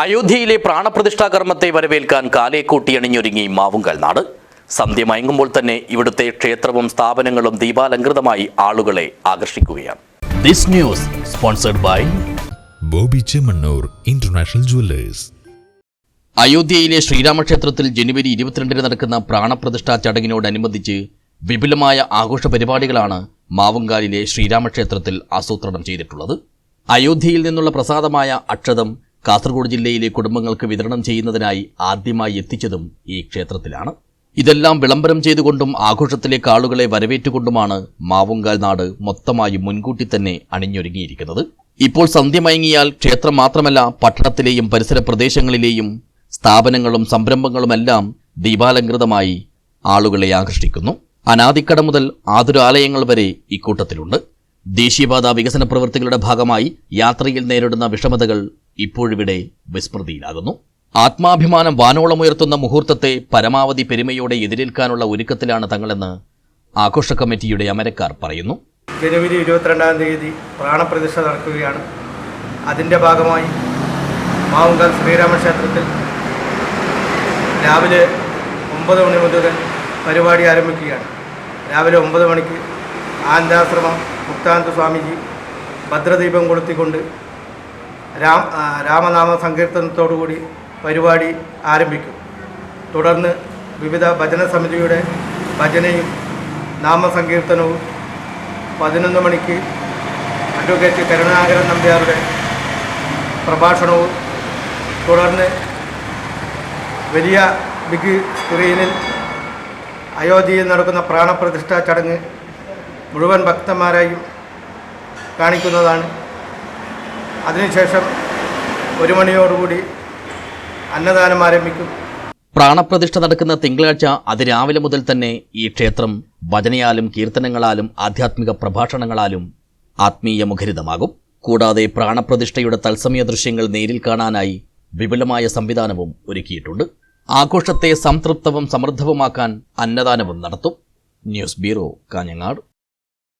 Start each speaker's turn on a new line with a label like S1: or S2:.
S1: അയോധ്യയിലെ പ്രാണപ്രതിഷ്ഠാ കർമ്മത്തെ വരവേൽക്കാൻ കാലേക്കൂട്ടി അണിഞ്ഞൊരുങ്ങി മാവുങ്കൽ നാട്. സന്ധ്യ മയങ്ങുമ്പോൾ തന്നെ ഇവിടുത്തെ ക്ഷേത്രവും സ്ഥാപനങ്ങളും ദീപാലങ്കൃതമായി ആളുകളെ ആകർഷിക്കുകയാണ്. This news sponsored by
S2: Bobby Chemmanur international jewellers.
S1: അയോധ്യയിലെ ശ്രീരാമക്ഷേത്രത്തിൽ ജനുവരി ഇരുപത്തിരണ്ടിന് നടക്കുന്ന പ്രാണപ്രതിഷ്ഠാ ചടങ്ങിനോടനുബന്ധിച്ച് വിപുലമായ ആഘോഷ പരിപാടികളാണ് മാവുങ്കാലിലെ ശ്രീരാമക്ഷേത്രത്തിൽ ആസൂത്രണം ചെയ്തിട്ടുള്ളത്. അയോധ്യയിൽ നിന്നുള്ള പ്രസാദമായ അക്ഷതം കാസർഗോഡ് ജില്ലയിലെ കുടുംബങ്ങൾക്ക് വിതരണം ചെയ്യുന്നതിനായി ആദ്യമായി എത്തിച്ചതും ഈ ക്ഷേത്രത്തിലാണ്. ഇതെല്ലാം വിളംബരം ചെയ്തുകൊണ്ടും ആഘോഷത്തിലേക്ക് ആളുകളെ വരവേറ്റുകൊണ്ടുമാണ് മാവുങ്കാൽ നാട് മൊത്തമായി മുൻകൂട്ടി തന്നെ അണിഞ്ഞൊരുങ്ങിയിരിക്കുന്നത്. ഇപ്പോൾ സന്ധ്യ മയങ്ങിയാൽ ക്ഷേത്രം മാത്രമല്ല പട്ടണത്തിലെയും പരിസര പ്രദേശങ്ങളിലെയും സ്ഥാപനങ്ങളും സംരംഭങ്ങളുമെല്ലാം ദീപാലങ്കൃതമായി ആളുകളെ ആകർഷിക്കുന്നു. അനാദിക്കട മുതൽ ആതുരാലയങ്ങൾ വരെ ഇക്കൂട്ടത്തിലുണ്ട്. ദേശീയപാത വികസന പ്രവൃത്തികളുടെ ഭാഗമായി യാത്രയിൽ നേരിടുന്ന വിഷമതകൾ ഇപ്പോഴിവിടെ വിസ്മൃതിയിലാകുന്നു. ആത്മാഭിമാനം വാനോളമുയർത്തുന്ന മുഹൂർത്തത്തെ പരമാവധി പെരുമയോടെ എതിരേൽക്കാനുള്ള ഒരുക്കത്തിലാണ് തങ്ങളെന്ന് ആഘോഷ കമ്മിറ്റിയുടെ അമരക്കാർ പറയുന്നു.
S3: ജനുവരി ഇരുപത്തിരണ്ടാം തീയതി പ്രാണപ്രതിഷ്ഠ നടക്കുകയാണ്. അതിന്റെ ഭാഗമായി മാവുങ്കാൽ ശ്രീരാമ ക്ഷേത്രത്തിൽ രാവിലെ ഒമ്പത് മണി മുതൽ പരിപാടി ആരംഭിക്കുകയാണ്. രാവിലെ ഒമ്പത് മണിക്ക് ആനന്ദാശ്രമം മുക്താനന്ദ സ്വാമിജി ഭദ്രദീപം കൊളുത്തിക്കൊണ്ട് രാം ആ, രാമനാമ സങ്കീർത്തനത്തോടുകൂടി പരിപാടി ആരംഭിക്കും. തുടർന്ന് വിവിധ ഭജന സമിതിയുടെ ഭജനയും നാമസങ്കീർത്തനവും പതിനൊന്ന് മണിക്ക് അഡ്വക്കേറ്റ് കരുണാകരൻ നമ്പ്യാരുടെ പ്രഭാഷണവും തുടർന്ന് വലിയ ബിഗ് സ്ക്രീനിൽ അയോധ്യയിൽ നടക്കുന്ന പ്രാണപ്രതിഷ്ഠാ ചടങ്ങ് മുഴുവൻ ഭക്തന്മാരായും കാണിക്കുന്നതാണ്. അതിനുശേഷം ഒരു മണിയോടുകൂടി അന്നദാനം ആരംഭിക്കും.
S1: പ്രാണപ്രതിഷ്ഠ നടക്കുന്ന തിങ്കളാഴ്ച അതിരാവിലെ മുതൽ തന്നെ ഈ ക്ഷേത്രം ഭജനയാലും കീർത്തനങ്ങളാലും ആധ്യാത്മിക പ്രഭാഷണങ്ങളാലും ആത്മീയ മുഖരിതമാകും. കൂടാതെ പ്രാണപ്രതിഷ്ഠയുടെ തത്സമയ ദൃശ്യങ്ങൾ നേരിൽ കാണാനായി വിപുലമായ സംവിധാനവും ഒരുക്കിയിട്ടുണ്ട്. ആഘോഷത്തെ സംതൃപ്തവും സമൃദ്ധവുമാക്കാൻ അന്നദാനവും നടത്തും. News bureau Kanhangad.